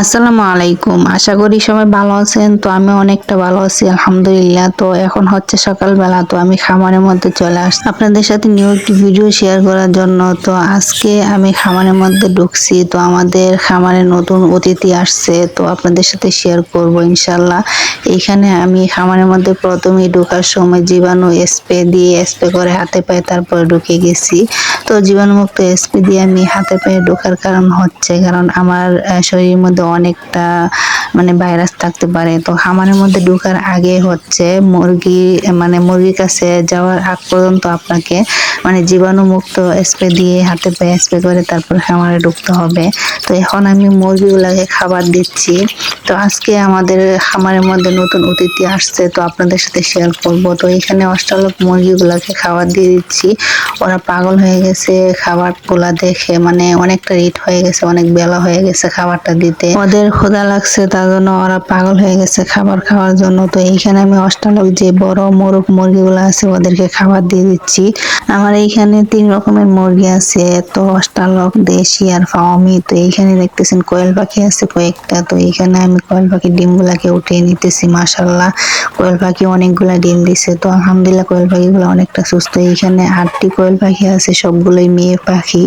আসসালামু আলাইকুম। আশা করি সবাই ভালো আছেন, তো আমি অনেকটা ভালো আছি, আলহামদুলিল্লাহ। তো এখন হচ্ছে সকালবেলা, তো আমি খামারের মধ্যে চলে আসছি আপনাদের সাথে নিউ একটি ভিডিও শেয়ার করার জন্য, তো আজকে আমি খামারের মধ্যে ঢুকছি, তো আমাদের খামারে নতুন অতিথি আসছে, তো আপনাদের সাথে শেয়ার করব ইনশাল্লাহ এইখানে আমি খামারের মধ্যে প্রথমেই ঢোকার সময় জীবাণু স্প্রে দিয়ে স্প্রে করে হাতে পায়ে তারপরে ঢুকে গেছি। তো জীবাণুমুক্ত স্প্রে দিয়ে আমি হাতে পায়ে ঢোকার কারণ হচ্ছে, কারণ আমার শরীরের মধ্যে অনেকটা মানে ভাইরাস থাকতে পারে। তো খামারের মধ্যে ঢোকার আগে হচ্ছে মুরগি মানে মুরগির কাছে যাওয়ার আগ পর্যন্ত আপনাকে মানে জীবাণুমুক্ত স্প্রে দিয়ে হাতে পায়ে স্প্রে করে তারপর খামারে ঢুকতে হবে। তো এখন আমি মুরগিগুলাকে খাবার দিচ্ছি। তো আজকে আমাদের খামারের মধ্যে নতুন অতিথি আসছে, তো আপনাদের সাথে শেয়ার করব। তো এখানে অষ্টালক মুরগিগুলাকে খাবার দিয়ে দিচ্ছি। ওরা পাগল হয়ে গেছে, খাবারগুলা দেখে মানে অনেকটা রিট হয়ে গেছে, অনেক বেলা হয়ে গেছে খাবারটা দিতে। ওদের ক্ষুধা লাগছে, তার জন্য ওরা পাগল হয়ে গেছে খাবার খাওয়ার জন্য। তো এইখানে আমি অষ্টালক যে বড় মোরগ মুরগিগুলো আছে, ওদেরকে খাবার দিয়ে দিচ্ছি। আমার এইখানে তিন রকমের মুরগি আছে, তো অষ্টালক, দেশি আর ফাওমি। তো এইখানে দেখতেছেন কোয়েল পাখি আছে কয়েকটা। তো এইখানে আমি কোয়েল পাখির ডিমগুলাকে উঠিয়ে নিতেছি মাশাল্লাহ কোয়েল পাখি অনেকগুলা ডিম দিছে। তো আলহামদুলিল্লাহ কোয়েল পাখিগুলো অনেকটা সুস্থ। এইখানে আটটি কোয়েল পাখি আছে, সবগুলোই মেয়ে পাখি।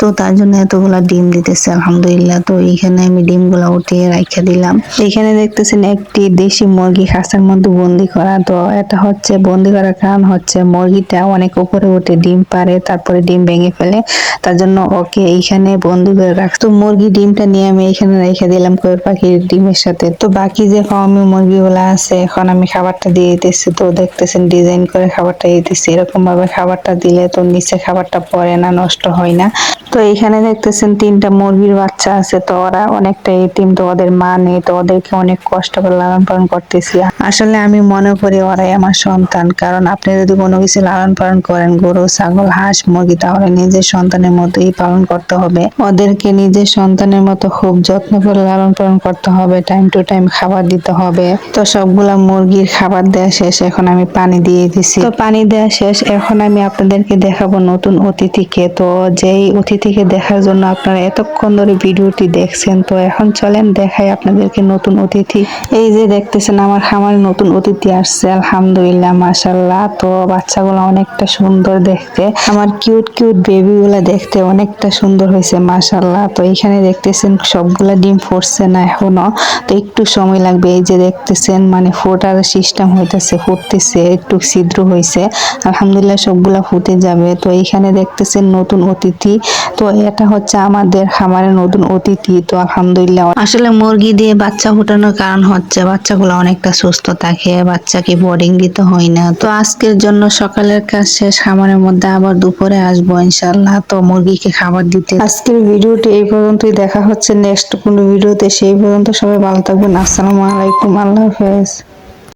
তো তার জন্য এতগুলা ডিম দিতেছে, আলহামদুলিল্লাহ। তো এইখানে আমি ডিমগুলা উঠিয়ে রাখা দিলাম। এখানে দেখতেছেন একটি দেশি মুরগি খাঁচার মধ্যে বন্দি করা। তো এটা হচ্ছে বন্দি করার কারণ হচ্ছে মুরগিটা অনেক উপরে উঠে ডিম পারে তারপরে ডিম ভেঙে ফেলে। তার জন্য ওকে এইখানে বন্দি করে রাখতো মুরগি ডিমটা নিয়ে আমি এখানে রেখে দিলাম কোয়েল পাখির ডিমের সাথে। তো বাকি যে ফার্মি মুরগিগুলো আছে, এখন আমি খাবারটা দিয়ে দিতেছি। তো দেখতেছেন ডিজাইন করে খাবারটা দিতেছি। এরকম ভাবে খাবারটা দিলে তো নিচে খাবারটা পড়ে না, নষ্ট হয় না। তো এখানে দেখতেছেন তিনটা মুরগির বাচ্চা আছে, তো ওরা অনেকটা এতিম, তো ওদের মা নেই, তো ওদেরকে অনেক কষ্ট করে লালন পালন করতেছি। আসলে আমি মনে করি ওরাই আমার সন্তান, কারণ আপনি যদি কোনো কিছু লালন পালন করেন, গরু, ছাগল, হাঁস, মুরগি, তাহলে নিজের সন্তানের মতোই পালন করতে হবে। ওদেরকে নিজের সন্তানের মতো খুব যত্ন করে লালন পালন করতে হবে টাইম টু টাইম খাবার দিতে হবে। তো সবগুলা মুরগির খাবার দেওয়া শেষ, এখন আমি পানি দিয়ে দিছি। তো পানি দেওয়া শেষ, এখন আমি আপনাদেরকে দেখাবো নতুন অতিথিকে, তো যেই অতিথিকে দেখার জন্য আপনারা এতক্ষণ ধরে ভিডিওটি দেখছেন, তো এখন চলেন দেখাই আপনাদেরকে নতুন অতিথি। এই যে দেখতেছেন আমার খামারে নতুন অতিথি আসছে, আলহামদুলিল্লাহ মাশাল্লাহ তো বাচ্চাগুলো অনেকটা সুন্দর দেখতে। আমার কিউট কিউট বেবিগুলা দেখতে অনেকটা সুন্দর হয়েছে মাশাল্লাহ তো এখানে দেখতেছেন সবগুলা ডিম ফুটছে না এখনও। তো একটু সময় লাগবে, এই যে দেখতেছেন মানে ফোটার সিস্টেম হইতেছে, ফুটতেছে, একটু ছিদ্র হয়েছে আলহামদুলিল্লাহ সবগুলা ফুটে যাবে। তো এইখানে দেখতেছেন নতুন অতিথি। তো এটা হচ্ছে আমাদের খামারের নতুন অতিথি। তো আলহামদুলিল্লাহ আসলে মুরগি দিয়ে বাচ্চা ফোটানোর কারণ হচ্ছে বাচ্চাগুলো অনেকটা সুস্থ থাকে বাচ্চাকে বোর্ডিং দিতে হয় না। তো আজকের জন্য সকালের কাজ শেষ খামারের মধ্যে আবার দুপুরে আসব ইনশাল্লাহ তো মুরগিকে খাবার দিতে। আজকের ভিডিওটি এই পর্যন্তই দেখা হচ্ছে নেক্সট কোনো ভিডিওতে। সেই পর্যন্ত সবাই ভালো থাকবেন। আসসালামু আলাইকুম আল্লাহ হাফেজ।